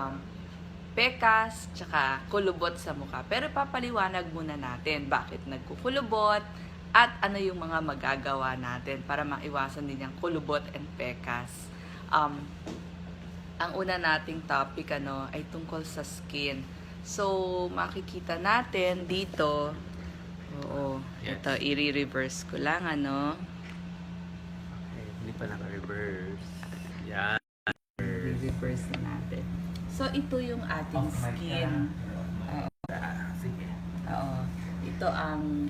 um, pekas, tsaka kulubot sa mukha. Pero papaliwanag muna natin bakit nagkukulubot at ano yung mga magagawa natin para maiwasan din yung kulubot and pekas. Um, ang una nating topic ano ay tungkol sa skin. So, makikita natin dito, oo, Yes. ito, i-reverse ko lang, ano, Okay, hindi pa naka-reverse. Yan. i-reverse na natin. So, ito yung ating Oh skin. Ah, sige. Oo. Ito ang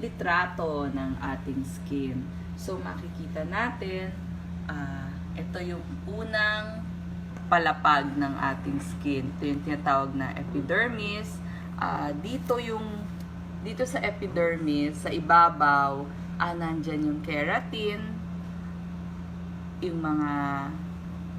litrato ng ating skin. So, makikita natin, ah, ito yung unang palapag ng ating skin. Ito yung tinatawag na epidermis. Ah, dito yung, dito sa epidermis, sa ibabaw, ah, nandyan yung keratin, yung mga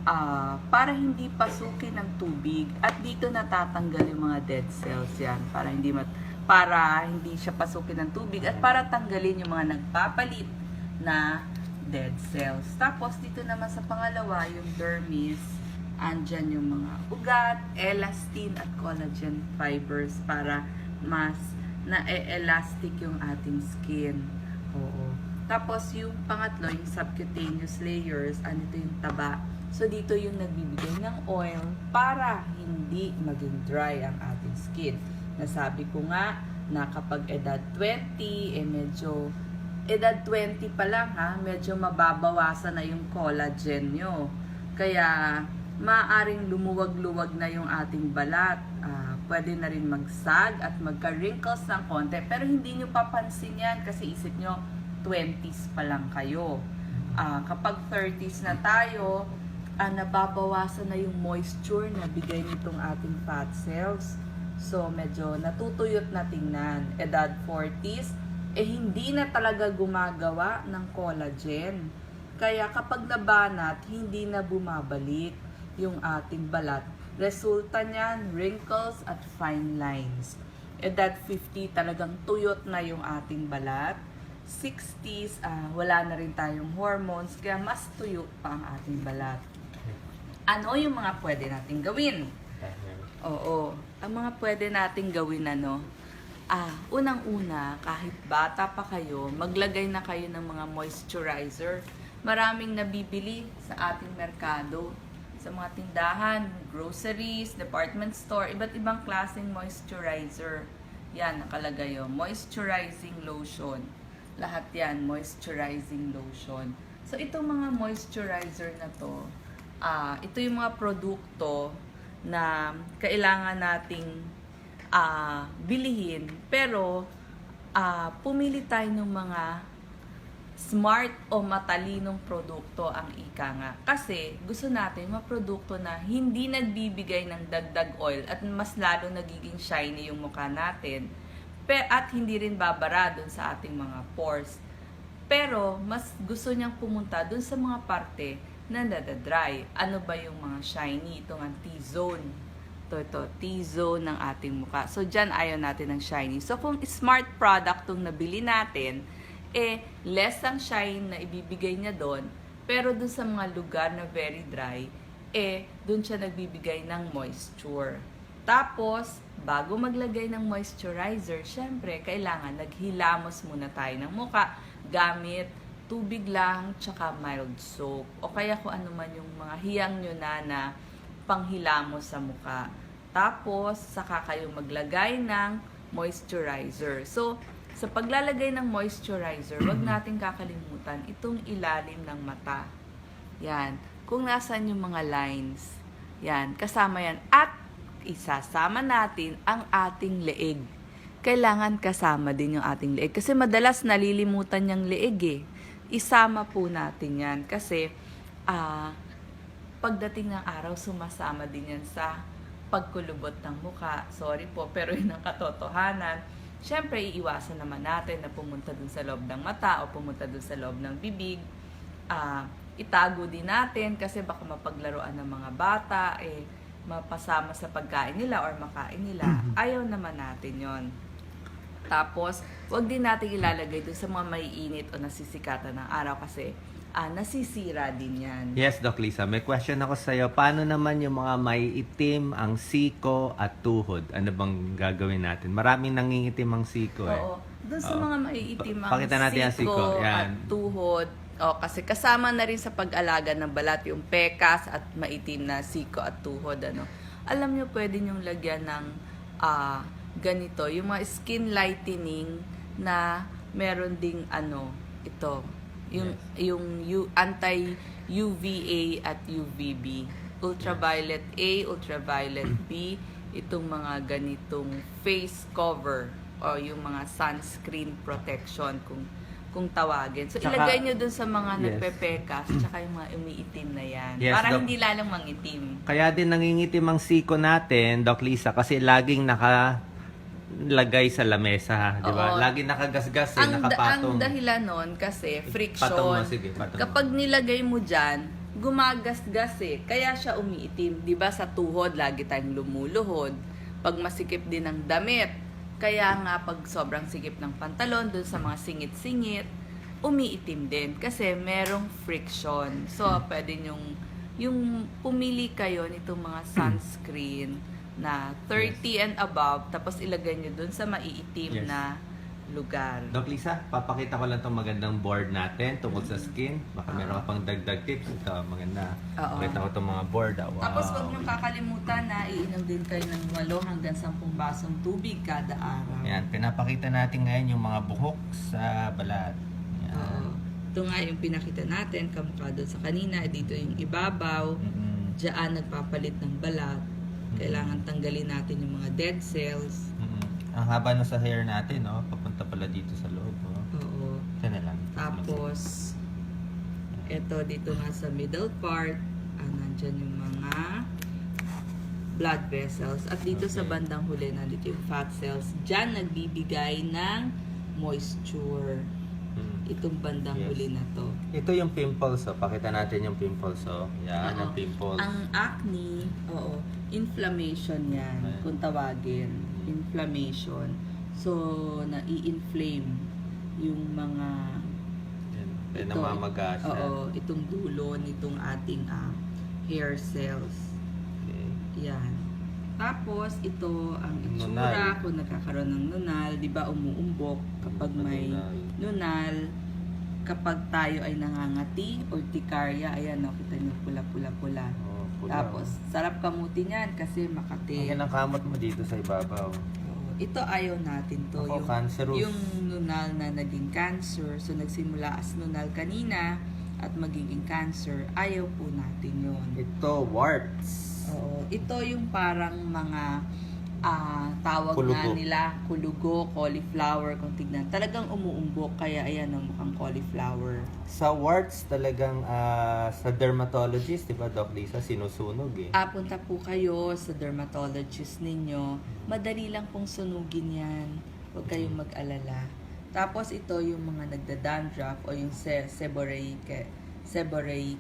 ah, para hindi pasukin ng tubig at dito natatanggal yung mga dead cells yan para hindi mat para hindi siya pasukin ng tubig at para tanggalin yung mga nagpapalit na dead cells. Tapos dito naman sa pangalawa yung dermis, andyan yung mga ugat, elastin at collagen fibers para mas na-elastic yung ating skin. Oo. Tapos yung pangatlo, yung subcutaneous layers, andito yung taba. So dito yung nagbibigay ng oil para hindi maging dry ang ating skin. Nasabi ko nga na kapag edad 20, eh medyo edad 20 pa lang ha, medyo mababawasan na yung collagen nyo. Kaya maaring lumuwag-luwag na yung ating balat. Ah, pwede na rin magsag at magka-wrinkles ng konti. Pero hindi nyo papansin yan kasi isip nyo 20s pa lang kayo. Ah, kapag 30s na tayo, ah, nababawasan na yung moisture na bigay nitong ating fat cells. So, medyo natutuyot na tingnan. Edad 40s, eh hindi na talaga gumagawa ng collagen. Kaya kapag nabanat, hindi na bumabalik yung ating balat. Resulta niyan, wrinkles at fine lines. Edad 50, talagang tuyot na yung ating balat. 60s, ah, wala na rin tayong hormones, kaya mas tuyo pa ang ating balat. Ano yung mga pwede nating gawin? Oo. Ang mga pwede nating gawin ano, ah, unang-una, kahit bata pa kayo, maglagay na kayo ng mga moisturizer. Maraming nabibili sa ating merkado, sa mga tindahan, groceries, department store, iba't ibang klaseng moisturizer. Yan, nakalagay yun. Moisturizing lotion. Lahat yan, moisturizing lotion. So, itong mga moisturizer na to, ah, ito yung mga produkto na kailangan nating ah, bilihin. Pero, ah, pumili tayo ng mga smart o matalinong produkto ang ika nga. Kasi gusto natin maprodukto na hindi nagbibigay ng dagdag oil at mas lalo nagiging shiny yung mukha natin. At hindi rin babara dun sa ating mga pores. Pero mas gusto niyang pumunta dun sa mga parte na nadadry. Ano ba yung mga shiny? Ito nga T-zone. Ito, ito, T-zone ng ating mukha. So, dyan ayaw natin ng shiny. So, kung smart product tong nabili natin, eh, less ang shine na ibibigay niya doon. Pero dun sa mga lugar na very dry, eh, dun siya nagbibigay ng moisture. Tapos, bago maglagay ng moisturizer, syempre, kailangan naghilamos muna tayo ng muka gamit tubig lang, tsaka mild soap. O kaya kung ano man yung mga hiyang nyo na na panghilamos sa muka. Tapos, saka kayo maglagay ng moisturizer. So, sa paglalagay ng moisturizer, wag nating kakalimutan itong ilalim ng mata. Yan. Kung nasan yung mga lines. Yan. Kasama yan. At isasama natin ang ating leeg. Kailangan kasama din yung ating leeg. Kasi madalas nalilimutan yung leeg eh. Isama po natin yan. Kasi ah pagdating ng araw, sumasama din yan sa pagkulubot ng muka. Sorry po, pero yun ang katotohanan. Siyempre, iiwasan naman natin na pumunta dun sa loob ng mata o pumunta dun sa loob ng bibig. Ah, itago din natin kasi baka mapaglaruan ng mga bata, eh, mapasama sa pagkain nila or makain nila. Ayaw naman natin yon. Tapos, wag din natin ilalagay dun sa mga maiinit o nasisikatan ng araw kasi ah, nasisira din yan. Yes, Doc Lisa. May question ako sa'yo. Paano naman yung mga may itim ang siko at tuhod? Ano bang gagawin natin? Maraming nangingitim ang siko eh. Oo. Doon sa Oo. mga maiitim Pa- pakita natin ang siko. Yan. at tuhod. O, kasi kasama na rin sa pag-alaga ng balat yung pekas at maitim na siko at tuhod. Ano. Alam nyo, pwede nyong lagyan ng ah, ganito, yung mga skin lightening na meron ding ano, ito, yung, yung U- anti-UVA at UVB. Ultraviolet A, ultraviolet B, itong mga ganitong face cover o yung mga sunscreen protection kung kung tawagin. So, Tsaka- ilagay nyo dun sa mga Yes. nagpepekas tsaka yung mga umiitim na yan. Yes, para Doc. hindi lalong mangitim. Kaya din nangingitim ang siko natin, Doc Lisa, kasi laging naka lagay sa lamesa, di ba? Oo. Laging nakagasgas eh, ang, da- ang nakapatong. dahilan nun kasi friction. Patong mo, sige, patong mo. Kapag nilagay mo dyan, gumagasgas eh. Kaya siya umiitim. 'Di ba sa tuhod, lagi tayong lumuluhod. Pag masikip din ng damit, kaya nga pag sobrang sikip ng pantalon, dun sa mga singit-singit, umiitim din. Kasi merong friction. So, pwede yung, yung pumili kayo nitong mga sunscreen na 30 and above, tapos ilagay nyo dun sa maiitim Yes. na lugar. Doc Lisa, papakita ko lang itong magandang board natin tungkol sa skin. Baka Oo. meron ka pang dagdag tips. Ito, maganda. Oo. Pakita ko itong mga board. Ah. Wow. Tapos huwag niyong kakalimutan na iinom din kayo ng 8 hanggang 10 basong tubig kada araw. Yan, pinapakita natin ngayon yung mga buhok sa balat. Yan. Oo. Ito nga yung pinakita natin, kamukha doon sa kanina, dito yung ibabaw, Mm-mm. diyan nagpapalit ng balat. Kailangan tanggalin natin yung mga dead cells. Mm-mm. Ang haba na sa hair natin, no? Papunta pala dito sa loob, no? Oo. Ito na lang. Tapos, ito dito nga sa middle part, ah, nandyan yung mga blood vessels. At dito sa Okay. bandang huli, nandito yung fat cells. Diyan nagbibigay ng moisture. Mm. Itong bandang Yes. huli na to. Ito yung pimples, oh. Pakita natin yung pimples, oh. Yan, Oo. ang pimples. Ang acne, oo, inflammation yan, Ayan. kung tawagin. Inflammation. So, nai-inflame yung mga Yan. Kaya Ito, namamaga siya. Oo, itong dulo nitong ating ah, hair cells. Okay. Yan. Tapos, ito ang Nunal. itsura kung nagkakaroon ng nunal. Di ba umuumbok kapag may Nunal. nunal. Kapag tayo ay nangangati or tikarya, ayan, no, kita niyo pula-pula-pula. Oh, pula, Tapos, sarap kamutin yan kasi makati. Ang kamot mo dito sa ibabaw. Ito ayaw natin to. Ako, yung, cancerous. yung nunal na naging cancer. So, nagsimula as nunal kanina at magiging cancer. Ayaw po natin yon. Ito, warts. Oo. Ito yung parang mga ah, tawag nga Kulugo. nila, kulugo, cauliflower, kung tignan. Talagang umuumbok, kaya ayan ang mukhang cauliflower. Sa warts talagang ah, sa dermatologist, di ba, Doc Lisa, sinusunog eh. Ah, punta po kayo sa dermatologist ninyo. Madali lang pong sunugin yan. Huwag kayong mag-alala. Tapos ito yung mga nagda-dandruff o yung se- seborrheic seborrheic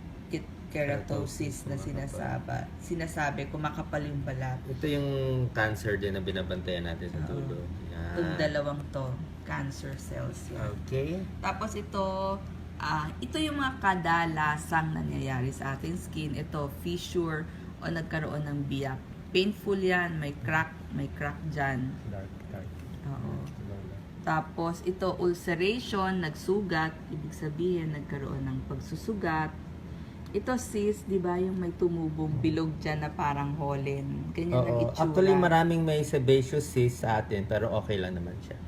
keratosis na sinasabi. Sinasabi, kumakapal yung balat. Ito yung cancer din na binabantayan natin sa dulo. Itong Yan. dalawang to, cancer cells yan. Okay. Tapos ito, ah ito yung mga kadalasang nangyayari sa ating skin. Ito, fissure o nagkaroon ng biyak. Painful yan, may crack, may crack dyan. Dark, dark. Oo. Tapos ito, ulceration, nagsugat, ibig sabihin nagkaroon ng pagsusugat. Ito sis, di ba yung may tumubong bilog dyan na parang holen. Ganyan ang Oo. itsura. Actually, maraming may sebaceous cyst sa atin, pero okay lang naman siya.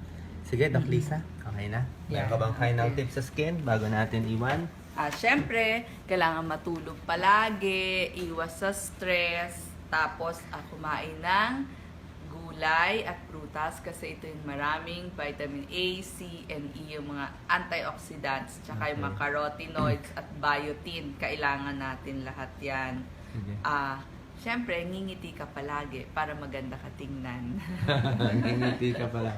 Sige, Doc Lisa, okay na? Meron Yeah, ka bang final okay. tips sa skin bago natin iwan? Ah, syempre, kailangan matulog palagi, iwas sa stress, tapos ah, kumain ng gulay at prutas kasi ito yung maraming vitamin A, C, and E, yung mga antioxidants, tsaka yung mga Okay. carotenoids at biotin. Kailangan natin lahat yan. Sige. Ah, syempre, ngingiti ka palagi para maganda ka tingnan. Ngingiti ka pala.